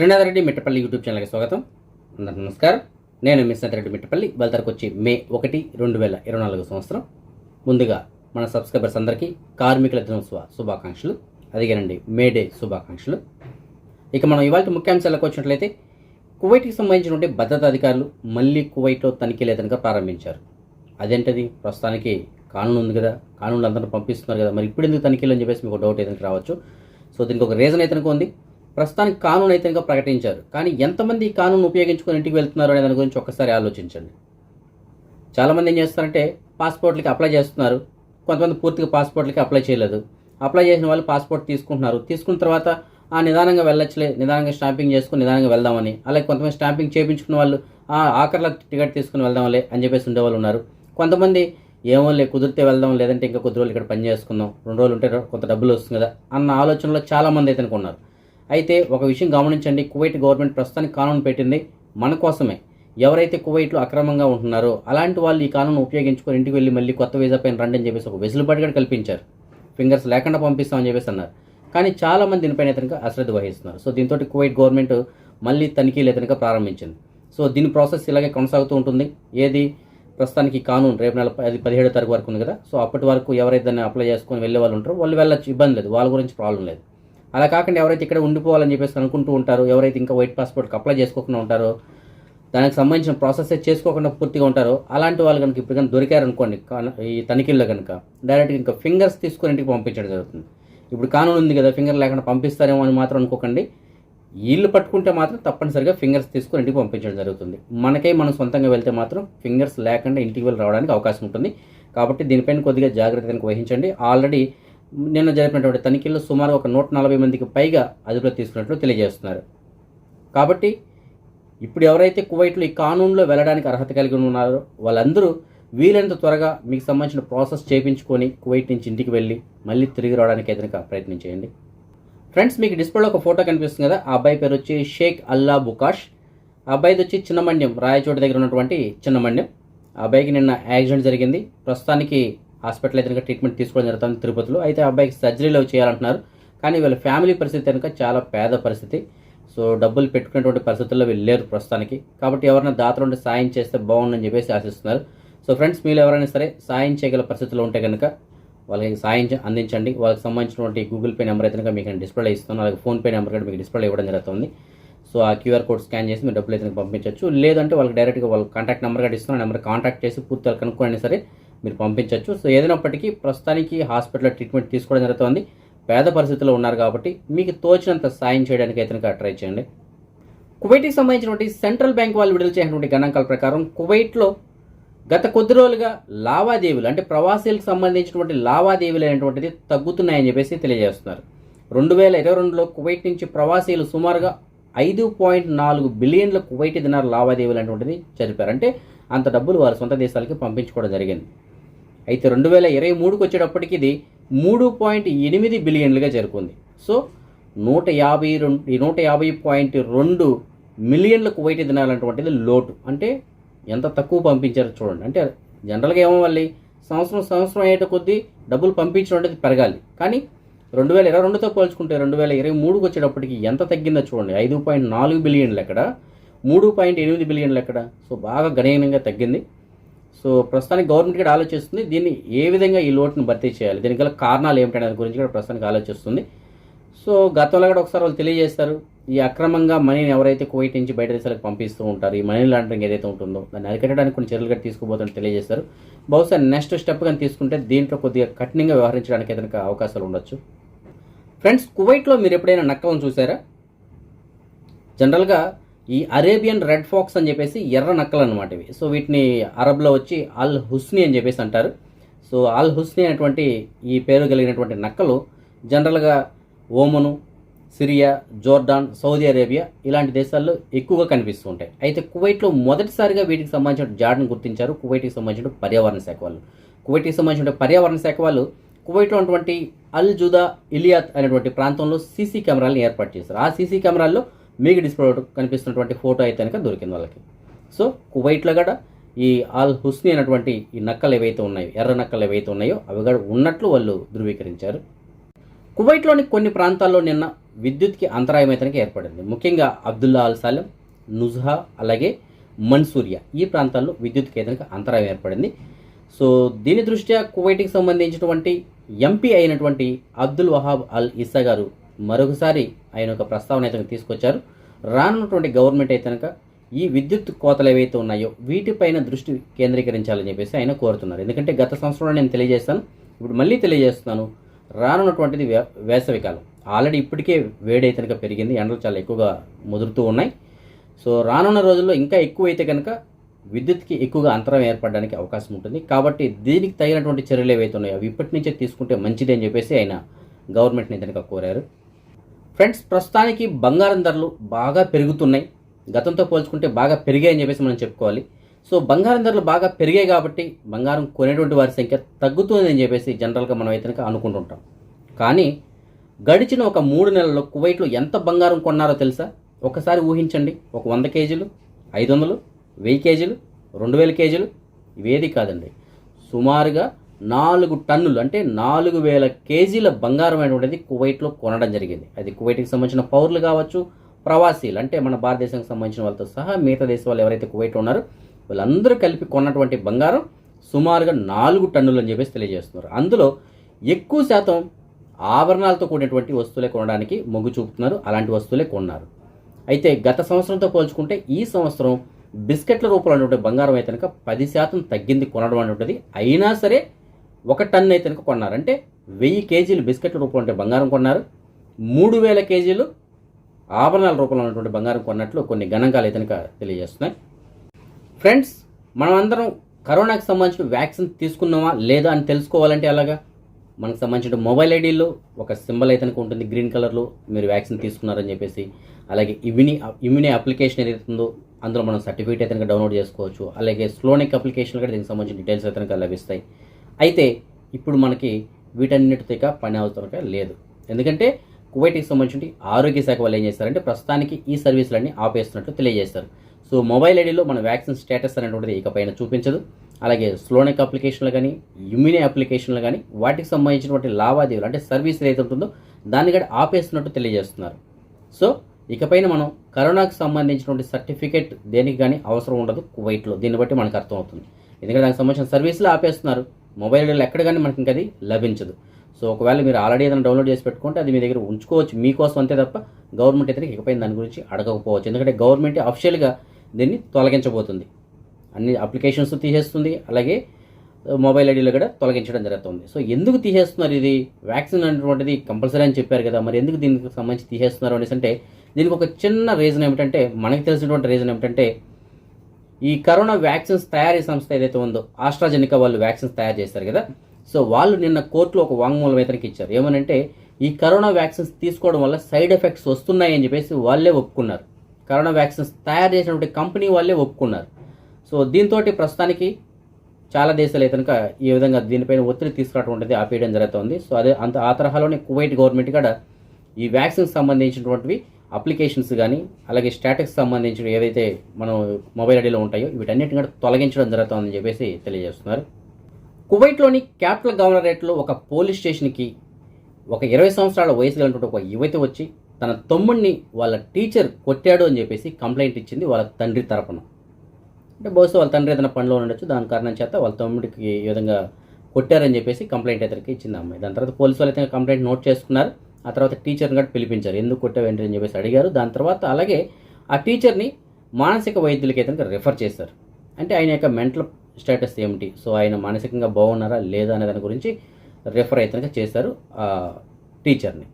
Srinath Reddy Mittapalli YouTube ఛానల్కి స్వాగతం. అందరికీ నమస్కారం. నేను మిస్నాథ్ రెడ్డి మిట్టపల్లి. బల్తరకు వచ్చి మే ఒకటి రెండు వేల ఇరవై నాలుగు సంవత్సరం. ముందుగా మన సబ్స్క్రైబర్స్ అందరికీ కార్మికుల దినోత్సవ శుభాకాంక్షలు. అదిగేనండి మే డే శుభాకాంక్షలు. ఇక మనం ఇవాళ ముఖ్యాంశాలకు వచ్చినట్లయితే కువైట్కి సంబంధించినటువంటి భద్రతా అధికారులు మళ్ళీ కువైట్లో తనిఖీలు ఏదనగా ప్రారంభించారు. అదేంటది? ప్రస్తుతానికి కానూన్ ఉంది కదా కానూన్లు అందరూ పంపిస్తున్నారు కదా. మరి ఇప్పుడు ఎందుకు తనిఖీలు అని చెప్పేసి మీకు డౌట్ ఏదైనా రావచ్చు. సో దీనికి ఒక రీజన్ అయితే ఉంది ప్రస్తుతానికి కానూన్ అయితే ఇంకా ప్రకటించారు. కానీ ఎంతమంది ఈ కానూన్ ఉపయోగించుకొని ఇంటికి వెళ్తున్నారు అనే దాని గురించి ఒక్కసారి ఆలోచించండి. చాలామంది ఏం చేస్తారంటే పాస్పోర్ట్లకి అప్లై చేస్తున్నారు. కొంతమంది పూర్తిగా పాస్పోర్ట్లకి అప్లై చేయలేదు. అప్లై చేసిన వాళ్ళు పాస్పోర్ట్ తీసుకుంటున్నారు. తీసుకున్న తర్వాత ఆ నిదానంగా వెళ్ళొచ్చులే. నిదానంగా స్టాంపింగ్ చేసుకుని నిదానంగా వెళ్దామని. అలాగే కొంతమంది స్టాంపింగ్ చేయించుకున్న వాళ్ళు ఆ ఆఖరిలో టికెట్ తీసుకుని వెళ్దాంలే అని చెప్పేసి ఉండేవాళ్ళు ఉన్నారు. కొంతమంది ఏమోలే కుదిరితే వెళ్దాం లేదంటే ఇంకా కొద్ది రోజులు ఇక్కడ పని చేసుకుందాం. రెండు రోజులు ఉంటే కొంత డబ్బులు వస్తుంది కదా అన్న ఆలోచనలో చాలామంది అయితే అనుకున్నారు. అయితే ఒక విషయం గమనించండి. కువైట్ గవర్నమెంట్ ప్రస్తుతానికి కానూన్ పెట్టింది. మన కోసమే. ఎవరైతే కువైట్లో అక్రమంగా ఉంటున్నారో అలాంటి వాళ్ళు ఈ కానూను ఉపయోగించుకొని ఇంటికి వెళ్ళి మళ్ళీ కొత్త వీసా పైన రండి అని చెప్పేసి ఒక వెసులుబాటు కూడా కల్పించారు. ఫింగర్స్ లేకుండా పంపిస్తామని చెప్పేసి అన్నారు. కానీ చాలామంది దీనిపైన ఇతనికి అశ్రద్ధ వహిస్తున్నారు. సో దీంతో కువైట్ గవర్నమెంట్ మళ్ళీ తనిఖీలు ఇతనిగా ప్రారంభించింది. సో దీని ప్రాసెస్ ఇలాగే కొనసాగుతూ ఉంటుంది. ఏది? ప్రస్తుతానికి కానూన్ రేపు నెల ప- అది పదిహేడో తారీఖు వరకు ఉంది కదా. సో అప్పటి వరకు ఎవరైతే దాన్ని అప్లై చేసుకొని వెళ్ళే వాళ్ళు ఉంటారో వాళ్ళు వెళ్ళచ్చు. ఇబ్బంది లేదు. వాళ్ళ గురించి ప్రాబ్లం లేదు. అలా కాకుండా ఎవరైతే ఇక్కడ ఉండిపోవాలని చెప్పేసి అనుకుంటూ ఉంటారో ఎవరైతే ఇంకా వైట్ పాస్పోర్ట్కి అప్లై చేసుకోకుండా ఉంటారో దానికి సంబంధించిన ప్రాసెస్ చేసుకోకుండా పూర్తిగా ఉంటారో అలాంటి వాళ్ళు కనుక ఇప్పుడు కనుక దొరికారనుకోండి ఈ తనిఖీల్లో కనుక డైరెక్ట్గా ఇంకా ఫింగర్స్ తీసుకొని ఇంటికి పంపించడం జరుగుతుంది. ఇప్పుడు కానూన్ ఉంది కదా ఫింగర్ లేకుండా పంపిస్తారేమో అని మాత్రం అనుకోకండి. వీళ్ళు పట్టుకుంటే మాత్రం తప్పనిసరిగా ఫింగర్స్ తీసుకొని ఇంటికి పంపించడం జరుగుతుంది. మనకే మనం సొంతంగా వెళ్తే మాత్రం ఫింగర్స్ లేకుండా ఇంటికి వెళ్ళి రావడానికి అవకాశం ఉంటుంది. కాబట్టి దీనిపైన కొద్దిగా జాగ్రత్త కనుక వహించండి. ఆల్రెడీ నిన్న జరిపినటువంటి తనిఖీల్లో సుమారు ఒక నూట నలభై మందికి పైగా అదుపులో తీసుకున్నట్లు తెలియజేస్తున్నారు. కాబట్టి ఇప్పుడు ఎవరైతే కువైట్లో ఈ కానూన్లో వెళ్ళడానికి అర్హత కలిగి ఉన్నారో వాళ్ళందరూ వీలైనంత త్వరగా మీకు సంబంధించిన ప్రాసెస్ చేయించుకొని కువైట్ నుంచి ఇంటికి వెళ్ళి మళ్ళీ తిరిగి రావడానికి ఏదైనా ప్రయత్నం చేయండి. ఫ్రెండ్స్ మీకు డిస్ప్లేలో ఒక ఫోటో కనిపిస్తుంది కదా ఆ అబ్బాయి పేరు వచ్చి షేక్ అల్లా బుకాష్. అబ్బాయిది వచ్చి చిన్నమండ్యం రాయచోటి దగ్గర ఉన్నటువంటి చిన్నమండ్యం. ఆ అబ్బాయికి నిన్న యాక్సిడెంట్ జరిగింది. ప్రస్తుతానికి హాస్పిటల్ అయితే ట్రీట్మెంట్ తీసుకోవడం జరుగుతుంది తిరుపతిలో. అయితే అబ్బాయికి సర్జరీలో చేయాలంటున్నారు. కానీ వీళ్ళ ఫ్యామిలీ పరిస్థితి కనుక చాలా పేద పరిస్థితి. సో డబ్బులు పెట్టుకునేటువంటి పరిస్థితుల్లో వీళ్ళు లేరు ప్రస్తుతానికి. కాబట్టి ఎవరైనా దాతలు ఉంటే సాయం చేస్తే బాగుందని చెప్పేసి ఆశిస్తున్నారు. సో ఫ్రెండ్స్ మీరు ఎవరైనా సరే సాయం చేయగల పరిస్థితులు ఉంటే కనుక వాళ్ళకి సాయం చే- అందించండి. వాళ్ళకి సంబంధించినటువంటి గూగుల్ పే నెంబర్ అయితే కనుక మీకు డిస్ప్లే ఇస్తాను. అలాగే ఫోన్పే నెంబర్ కూడా మీకు డిస్ప్లే ఇవ్వడం జరుగుతుంది. సో ఆ క్యూఆర్ కోడ్ స్కాన్ చేసి మీరు డబ్బులు అయితే పంపించవచ్చు. లేదంటే వాళ్ళకి డైరెక్ట్గా వాళ్ళ కాంటాక్ట్ నెంబర్ కూడా ఇస్తాను. నెంబర్ కాంటాక్ట్ చేసి పూర్తిగా కనుక్కోండి సరే మీరు పంపించవచ్చు సో ఏదైనప్పటికీ ప్రస్తుతానికి హాస్పిటల్లో ట్రీట్మెంట్ తీసుకోవడం జరుగుతుంది. పేద పరిస్థితుల్లో ఉన్నారు కాబట్టి మీకు తోచినంత సాయం చేయడానికి అయితే ట్రై చేయండి. కువైట్కి సంబంధించినటువంటి సెంట్రల్ బ్యాంక్ వాళ్ళు విడుదల చేసినటువంటి గణాంకాల ప్రకారం కువైట్లో గత కొద్ది రోజులుగా లావాదేవీలు అంటే ప్రవాసీలకు సంబంధించినటువంటి లావాదేవీలు అనేటువంటిది తగ్గుతున్నాయని చెప్పేసి తెలియజేస్తున్నారు. రెండు వేల ఇరవై రెండులో కువైట్ నుంచి ప్రవాసీలు సుమారుగా ఐదు పాయింట్ నాలుగు బిలియన్ల కువైట్ దినార్ లావాదేవీలు అనేటువంటిది జరిపారు. అంటే అంత డబ్బులు వారి సొంత దేశాలకి పంపించుకోవడం జరిగింది. అయితే రెండు వేల ఇరవై మూడుకి వచ్చేటప్పటికి ఇది మూడు పాయింట్ ఎనిమిది బిలియన్లుగా చేరుకుంది. సో నూట యాభై రెండు నూట యాభై పాయింట్ రెండు మిలియన్ల కువైట్ దినాలన్నటువంటిది లోటు. అంటే ఎంత తక్కువ పంపించారో చూడండి. అంటే జనరల్గా ఏమవ్వాలి? సంవత్సరం సంవత్సరం అయ్యేట కొద్దీ డబ్బులు పంపించడం అనేది పెరగాలి. కానీ రెండు వేల ఇరవై రెండుతో పోల్చుకుంటే రెండు వేల ఇరవై మూడుకి వచ్చేటప్పటికి ఎంత తగ్గిందో చూడండి. ఐదు పాయింట్ నాలుగు బిలియన్లు ఎక్కడ? మూడు పాయింట్ ఎనిమిది బిలియన్లు ఎక్కడ? సో బాగా గణనీయంగా తగ్గింది. సో ప్రస్తుతానికి గవర్నమెంట్ కూడా ఆలోచిస్తుంది. దీన్ని ఏ విధంగా ఈ లోటును భర్తీ చేయాలి? దీనికి గల కారణాలు ఏమిటనే దాని గురించి కూడా ప్రస్తుతానికి ఆలోచిస్తుంది. సో గతంలో కూడా ఒకసారి వాళ్ళు తెలియజేస్తారు ఈ అక్రమంగా మనీని ఎవరైతే కువైట్ నుంచి బయట దేశాలకు పంపిస్తూ ఉంటారు ఈ మనీ లాండరింగ్ ఏదైతే ఉంటుందో దాన్ని అరికట్టడానికి కొన్ని చర్యలు కూడా తీసుకుపోతారని తెలియజేస్తారు బహుశా నెక్స్ట్ స్టెప్ కానీ తీసుకుంటే దీంట్లో కొద్దిగా కఠినంగా వ్యవహరించడానికి ఏదైనా అవకాశాలు ఉండొచ్చు. ఫ్రెండ్స్ కువైట్లో మీరు ఎప్పుడైనా నక్కలను చూసారా జనరల్గా ఈ అరేబియన్ రెడ్ ఫాక్స్ అని చెప్పేసి ఎర్ర నక్కలు అనమాట ఇవి. సో వీటిని అరబ్లో వచ్చి అల్ హుస్ని అని చెప్పేసి అంటారు. సో అల్ హుస్ని అనేటువంటి ఈ పేరు కలిగినటువంటి నక్కలు జనరల్గా Oman Syria Jordan Saudi Arabia ఇలాంటి దేశాల్లో ఎక్కువగా కనిపిస్తూ ఉంటాయి. అయితే కువైట్లో మొదటిసారిగా వీటికి సంబంధించిన జాడ్ను గుర్తించారు. కువైట్కి సంబంధించిన పర్యావరణ శాఖ వాళ్ళు. కువైట్కి సంబంధించిన పర్యావరణ శాఖ వాళ్ళు కువైట్లో ఉన్నటువంటి అల్ జుదా ఇలియాత్ అనేటువంటి ప్రాంతంలో సీసీ కెమెరాలను ఏర్పాటు చేశారు. ఆ సీసీ కెమెరాల్లో మీకు డిస్ప్లే కనిపిస్తున్నటువంటి ఫోటో అయితే కనుక దొరికింది వాళ్ళకి. సో కువైట్లో కూడా ఈ ఆల్ హుస్ని అనేటువంటి ఈ నక్కలు ఏవైతే ఉన్నాయో ఎర్ర నక్కలు ఏవైతే ఉన్నాయో అవి కూడా ఉన్నట్లు వాళ్ళు ధృవీకరించారు. కువైట్లోని కొన్ని ప్రాంతాల్లో నిన్న విద్యుత్కి అంతరాయం అయితే ఏర్పడింది. ముఖ్యంగా అబ్దుల్లా అల్ సాలెం నుజ్హా అలాగే మన్సూరియా ఈ ప్రాంతాల్లో విద్యుత్కి ఏదైనా అంతరాయం ఏర్పడింది. సో దీని దృష్ట్యా కువైట్కి సంబంధించినటువంటి ఎంపీ అయినటువంటి అబ్దుల్ వహాబ్ అల్ ఇస్సా గారు మరొకసారి ఆయన ఒక ప్రస్తావన అయితే తీసుకొచ్చారు. రానున్నటువంటి గవర్నమెంట్ అయితే కనుక ఈ విద్యుత్ కోతలు ఏవైతే ఉన్నాయో వీటిపైన దృష్టి కేంద్రీకరించాలని చెప్పేసి ఆయన కోరుతున్నారు. ఎందుకంటే గత సంవత్సరంలో నేను తెలియజేస్తాను ఇప్పుడు మళ్ళీ తెలియజేస్తున్నాను రానున్నటువంటిది వే వేసవి కాలం. ఆల్రెడీ ఇప్పటికే వేడైతే కనుక పెరిగింది ఎండలు చాలా ఎక్కువగా ముదురుతూ ఉన్నాయి. సో రానున్న రోజుల్లో ఇంకా ఎక్కువైతే కనుక విద్యుత్కి ఎక్కువగా అంతరం ఏర్పడడానికి అవకాశం ఉంటుంది. కాబట్టి దీనికి తగినటువంటి చర్యలు ఏవైతే ఉన్నాయో అవి ఇప్పటి నుంచే తీసుకుంటే మంచిది అని చెప్పేసి ఆయన గవర్నమెంట్ని కనుక కోరారు. ఫ్రెండ్స్ ప్రస్తుతానికి బంగారం ధరలు బాగా పెరుగుతున్నాయి. గతంతో పోల్చుకుంటే బాగా పెరిగాయని చెప్పేసి మనం చెప్పుకోవాలి. సో బంగారం ధరలు బాగా పెరిగాయి కాబట్టి బంగారం కొనేటువంటి వారి సంఖ్య తగ్గుతుందని చెప్పేసి జనరల్గా మనం అయితే అనుకుంటుంటాం. కానీ గడిచిన ఒక మూడు నెలల్లో కువైట్లో ఎంత బంగారం కొన్నారో తెలుసా? ఒకసారి ఊహించండి. ఒక వంద కేజీలు ఐదు వందలు వెయ్యి కేజీలు రెండు వేల కేజీలు ఇవేది కాదండి. సుమారుగా నాలుగు టన్నులు అంటే నాలుగు వేల కేజీల బంగారం అనేటువంటిది కువైట్లో కొనడం జరిగింది. అది కువైట్కి సంబంధించిన పౌరులు కావచ్చు ప్రవాసీలు అంటే మన భారతదేశానికి సంబంధించిన వాళ్ళతో సహా మిగతా దేశం వాళ్ళు ఎవరైతే కువైట్ ఉన్నారో వాళ్ళందరూ కలిపి కొన్నటువంటి బంగారం సుమారుగా నాలుగు టన్నులు అని చెప్పేసి తెలియజేస్తున్నారు. అందులో ఎక్కువ శాతం ఆభరణాలతో కూడినటువంటి వస్తువులే కొనడానికి మొగ్గు చూపుతున్నారు అలాంటి వస్తువులే కొన్నారు. అయితే గత సంవత్సరంతో పోల్చుకుంటే ఈ సంవత్సరం బిస్కెట్ల రూపంలో ఉన్నటువంటి బంగారం అయితే కనుక పది శాతం తగ్గింది కొనడం అనేటువంటిది. అయినా సరే ఒక టన్ అయితే కనుక కొన్నారు. అంటే వెయ్యి కేజీలు బిస్కెట్ల రూపంలో ఉంటే బంగారం కొన్నారు. మూడు వేల కేజీలు ఆభరణాల రూపంలో ఉన్నటువంటి బంగారం కొన్నట్లు కొన్ని గణాంకాలు అయితే కనుక తెలియజేస్తున్నాయి. ఫ్రెండ్స్ మనం అందరం కరోనాకి సంబంధించిన వ్యాక్సిన్ తీసుకున్నామా లేదా అని తెలుసుకోవాలంటే అలాగా మనకు సంబంధించిన మొబైల్ ఐడీలో ఒక సింబల్ అయితే ఉంటుంది గ్రీన్ కలర్లో మీరు వ్యాక్సిన్ తీసుకున్నారని చెప్పేసి. అలాగే ఇమ్యూని ఇమ్యూని అప్లికేషన్ ఏదైతుందో ఉందో అందులో మనం సర్టిఫికేట్ అయితే డౌన్లోడ్ చేసుకోవచ్చు. అలాగే స్లోనిక్ అప్లికేషన్ కూడా దీనికి సంబంధించిన డీటెయిల్స్ అయితే లభిస్తాయి. అయితే ఇప్పుడు మనకి వీటన్నిటితో ఇక పని అవసరం లేదు. ఎందుకంటే కువైట్కి సంబంధించి ఆరోగ్య శాఖ వాళ్ళు ఏం చేస్తారంటే ప్రస్తుతానికి ఈ సర్వీసులన్నీ ఆపేస్తున్నట్లు తెలియజేస్తారు. సో మొబైల్ ఐడిలో మన వ్యాక్సిన్ స్టేటస్ అనేటువంటిది ఇకపైన చూపించదు. అలాగే స్లోనిక్ అప్లికేషన్లు కానీ ఇమ్యూనే అప్లికేషన్లు కానీ వాటికి సంబంధించినటువంటి లావాదేవీలు అంటే సర్వీస్ ఏదైతే ఉంటుందో దాన్ని కూడా ఆపేస్తున్నట్టు తెలియజేస్తున్నారు. సో ఇకపైన మనం కరోనాకు సంబంధించినటువంటి సర్టిఫికేట్ దేనికి కానీ అవసరం ఉండదు కువైట్లో. దీన్ని బట్టి మనకు అర్థమవుతుంది. ఎందుకంటే దానికి సంబంధించిన సర్వీసులు ఆపేస్తున్నారు. మొబైల్ ఎక్కడ కానీ మనకి ఇంకా అది లభించదు. సో ఒకవేళ మీరు ఆల్రెడీ ఏదైనా డౌన్లోడ్ చేసి పెట్టుకుంటే అది మీ దగ్గర ఉంచుకోవచ్చు. మీకోసం అంతే తప్ప గవర్నమెంట్ అయితే ఇకపోయింది దాని గురించి అడగకపోవచ్చు. ఎందుకంటే గవర్నమెంట్ అఫిషియల్గా దీన్ని తొలగించబోతుంది. అన్ని అప్లికేషన్స్ తీసేస్తుంది. అలాగే మొబైల్ ఐడీలో కూడా తొలగించడం జరుగుతుంది. సో ఎందుకు తీసేస్తున్నారు ఇది? వ్యాక్సిన్ అనేటువంటిది కంపల్సరీ అని చెప్పారు కదా మరి ఎందుకు దీనికి సంబంధించి తీసేస్తున్నారు అనేసి అంటే దీనికి ఒక చిన్న రీజన్ ఏమిటంటే మనకు తెలిసినటువంటి రీజన్ ఏమిటంటే ఈ కరోనా వ్యాక్సిన్స్ తయారీ సంస్థ ఏదైతే ఉందో ఆస్ట్రాజెనికా వాళ్ళు వ్యాక్సిన్స్ తయారు చేస్తారు కదా సో వాళ్ళు నిన్న కోర్టులో ఒక వాంగ్మూలం వేతనకి ఇచ్చారు. ఏమనంటే ఈ కరోనా వ్యాక్సిన్స్ తీసుకోవడం వల్ల సైడ్ ఎఫెక్ట్స్ వస్తున్నాయని చెప్పేసి వాళ్ళే ఒప్పుకున్నారు. కరోనా వ్యాక్సిన్స్ తయారు చేసినటువంటి కంపెనీ వాళ్ళే ఒప్పుకున్నారు. సో దీంతో ప్రస్తుతానికి చాలా దేశాలు అయితే కనుక ఈ విధంగా దీనిపైన ఒత్తిడి తీసుకురావడం ఉంటుంది ఆపేయడం జరుగుతుంది. సో అదే అంత ఆ తరహాలోనే కువైట్ గవర్నమెంట్ కూడా ఈ వ్యాక్సిన్స్ సంబంధించినటువంటివి అప్లికేషన్స్ కానీ అలాగే స్టాటస్ సంబంధించిన ఏదైతే మనం మొబైల్ ఐడిలో ఉంటాయో వీటన్నిటిని కూడా తొలగించడం జరుగుతుందని చెప్పేసి తెలియజేస్తున్నారు. కువైట్లోని క్యాపిటల్ గవర్నరేట్లో ఒక పోలీస్ స్టేషన్కి ఒక ఇరవై సంవత్సరాల వయసు కలిగినటువంటి ఒక యువతి వచ్చి తన తమ్ముడిని వాళ్ళ టీచర్ కొట్టాడు అని చెప్పేసి కంప్లైంట్ ఇచ్చింది వాళ్ళ తండ్రి తరపున. అంటే బహుశా వాళ్ళ తండ్రి ఏదైనా పనిలో ఉండొచ్చు దాని కారణం చేత వాళ్ళ తమ్ముడికి ఈ విధంగా కొట్టారని చెప్పేసి కంప్లైంట్ అయితే ఇచ్చింది అమ్మాయి. దాని తర్వాత పోలీసు వాళ్ళు అయితే కంప్లైంట్ నోట్ చేసుకున్నారు. ఆ తర్వాత టీచర్ని కూడా పిలిపించారు. ఎందుకు కొట్టావు అని చెప్పేసి అడిగారు. దాని తర్వాత అలాగే ఆ టీచర్ని మానసిక వైద్యులకి అయితే రిఫర్ చేశారు. అంటే ఆయన యొక్క మెంటల్ స్టేటస్ ఏమిటి? సో ఆయన మానసికంగా బాగున్నారా? లేదా అనే దాని గురించి రిఫర్ అయితే చేశారు ఆ టీచర్ని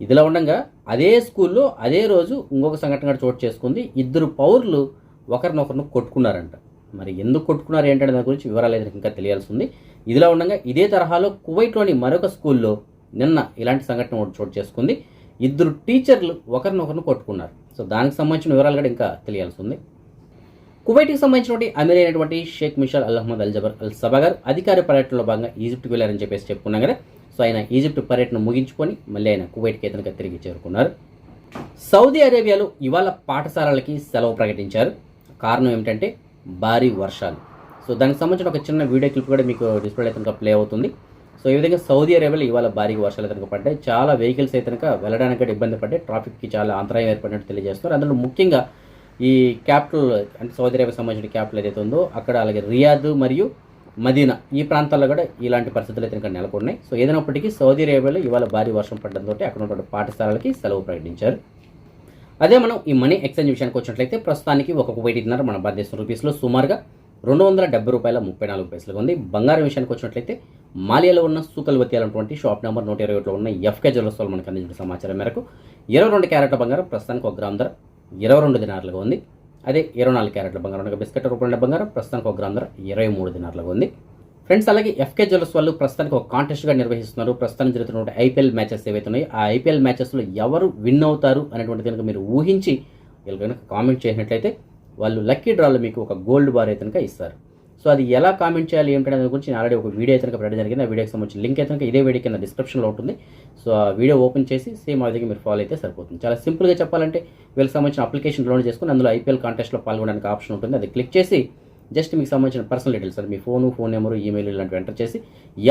ఇదిలా ఉండగా అదే స్కూల్లో అదే రోజు ఇంకొక సంఘటన చోటు చేసుకుంది. ఇద్దరు పౌరులు ఒకరినొకరిని కొట్టుకున్నారంట. మరి ఎందుకు కొట్టుకున్నారు ఏంటనే దాని గురించి వివరాలు అయితే ఇంకా తెలియాల్సి ఉంది. ఇదిలా ఉండగా ఇదే తరహాలో కువైట్లోని మరొక స్కూల్లో నిన్న ఇలాంటి సంఘటన ఒకటి చోటు చేసుకుంది. ఇద్దరు టీచర్లు ఒకరినొకరిని కొట్టుకున్నారు. సో దానికి సంబంధించిన వివరాలు కూడా ఇంకా తెలియాల్సి ఉంది. కువైట్కి సంబంధించినటువంటి అమీర్ అయినటువంటి Sheikh Mishal Al Ahmad Al Jaber Al Sabah గారు అధికార పర్యటనలో భాగంగా ఈజిప్ట్కి వెళ్ళారని చెప్పేసి చెప్పుకున్నాం కదా. సో ఆయన ఈజిప్ట్ పర్యటన ముగించుకొని మళ్ళీ ఆయన కువైట్కి ఇతనుగా తిరిగి చేరుకున్నారు. సౌదీ అరేబియాలో ఇవాళ పాఠశాలలకి సెలవు ప్రకటించారు. కారణం ఏమిటంటే భారీ వర్షాలు. సో దానికి సంబంధించిన ఒక చిన్న వీడియో క్లిప్ కూడా మీకు డిస్ప్లే అయితే ప్లే అవుతుంది. సో ఈ విధంగా సౌదీ అరేబియాలో ఇవాళ భారీ వర్షాలు కనుక పడ్డాయి చాలా వెహికల్స్ అయితే కనుక వెళ్ళడానికి ఇబ్బంది పడ్డాయి. ట్రాఫిక్కి చాలా అంతరాయం ఏర్పడినట్టు తెలియజేస్తున్నారు. అందులో ముఖ్యంగా ఈ క్యాపిటల్ అంటే సౌదీ అరేబియా సంబంధించిన క్యాపిటల్ ఏదైతే ఉందో అక్కడ అలాగే రియాద్ మరియు మదీనా ఈ ప్రాంతాల్లో కూడా ఇలాంటి పరిస్థితులు అయితే నెలకొన్నాయి. సో ఏదైనప్పటికీ సౌదీ అరేబియాలో ఇవాళ భారీ వర్షం పడడంతో అక్కడ ఉన్నటువంటి పాఠశాలలకి సెలవు ప్రకటించారు. అదే మనం ఈ మనీ ఎక్స్చేంజ్ విషయానికి వచ్చినట్లయితే ప్రస్తుతానికి ఒక కువైటీన్నర మన భారతదేశం రూపీస్లో సుమారుగా రెండు వందల డెబ్బై రూపాయల ముప్పై నాలుగు పైసలుగా ఉంది. బంగారం విషయానికి వచ్చినట్లయితే మాలియాలో ఉన్న సూకల్వతి అనేటువంటి షాప్ నెంబర్ నూట ఇరవై ఒకటిలో ఉన్న ఎఫ్కే జ్యువెలర్స్ వాళ్ళు మనకు అందించిన సమాచారం మేరకు ఇరవై రెండు క్యారెట్ల బంగారం ప్రస్తుతానికి ఒక గ్రామ్ ధర ఇరవై రెండు దినారులుగా ఉంది. అదే ఇరవై నాలుగు క్యారెట్ల బంగారం బిస్కెట్ రూపాయల బంగారం ప్రస్తుతానికి ఒక గ్రామ్ ధర ఇరవై మూడు దినారులుగా ఉంది. ఫ్రెండ్స్ అలాగే ఎఫ్కే జ్యువెలర్స్ వాళ్ళు ప్రస్తుతానికి ఒక కాంటెస్ట్గా నిర్వహిస్తున్నారు. ప్రస్తుతం జరుగుతున్నటువంటి ఐపీఎల్ మ్యాచెస్ ఏవైతే ఉన్నాయో ఆ ఐపీఎల్ మ్యాచెస్లో ఎవరు విన్ అవుతారు అనేటువంటి కనుక మీరు ఊహించి వీళ్ళు కనుక కామెంట్ చేసినట్లయితే వాళ్ళు లక్కీ డ్రాలో మీకు ఒక గోల్డ్ బార్ అయితే కనుక ఇస్తారు. సో అది ఎలా కామెంట్ చేయాలి ఏంటంటే దాని గురించి నేను ఆల్రెడీ ఒక వీడియో అయితే పెట్టడం జరిగింది. ఆ వీడియోకి సంబంధించిన లింక్ అయితే కనుక ఇదే వీడియో కింద డిస్క్రిప్షన్లో ఉంటుంది. సో ఆ వీడియో ఓపెన్ చేసి సేమ్ ఆ విధంగా మీరు ఫాలో అయితే సరిపోతుంది. చాలా సింపుల్గా చెప్పాలంటే వీళ్ళకి సంబంధించిన అప్లికేషన్ డౌన్లోడ్ చేసుకుని అందులో ఐపీఎల్ కాంటెస్ట్లో పాల్గొనడానికి ఆప్షన్ ఉంటుంది. అది క్లిక్ చేసి జస్ట్ మీకు సంబంధించిన పర్సనల్ డీటెయిల్స్ అది మీ ఫోను ఫోన్ నెంబరు ఈమెయిల్ ఇలాంటివి ఎంటర్ చేసి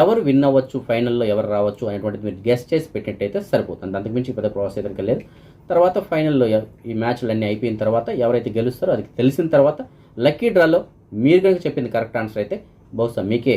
ఎవరు విన్ అవ్వచ్చు ఫైనల్లో ఎవరు రావచ్చు అనేటువంటిది మీరు గెస్ట్ చేసి పెట్టినట్టయితే సరిపోతుంది. అంతకుమించి పెద్ద ప్రాసెస్ అయితే లేదు. తర్వాత ఫైనల్లో ఈ మ్యాచ్లన్నీ అయిపోయిన తర్వాత ఎవరైతే గెలుస్తారో అది తెలిసిన తర్వాత లక్కీ డ్రాలో మీరు కనుక చెప్పింది కరెక్ట్ ఆన్సర్ అయితే బహుశా మీకే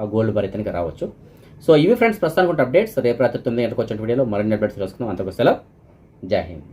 ఆ గోల్డ్ బార్ అయితే రావచ్చు. సో ఇవి ఫ్రెండ్స్ ప్రస్తుతానికి అప్డేట్స్. రేపు రాత్రి తొమ్మిది గంటలకు వచ్చిన వీడియోలో మరిన్ని అప్డేట్స్ కలుసుకుందాం అంతకు సెలవు. జై హింద్.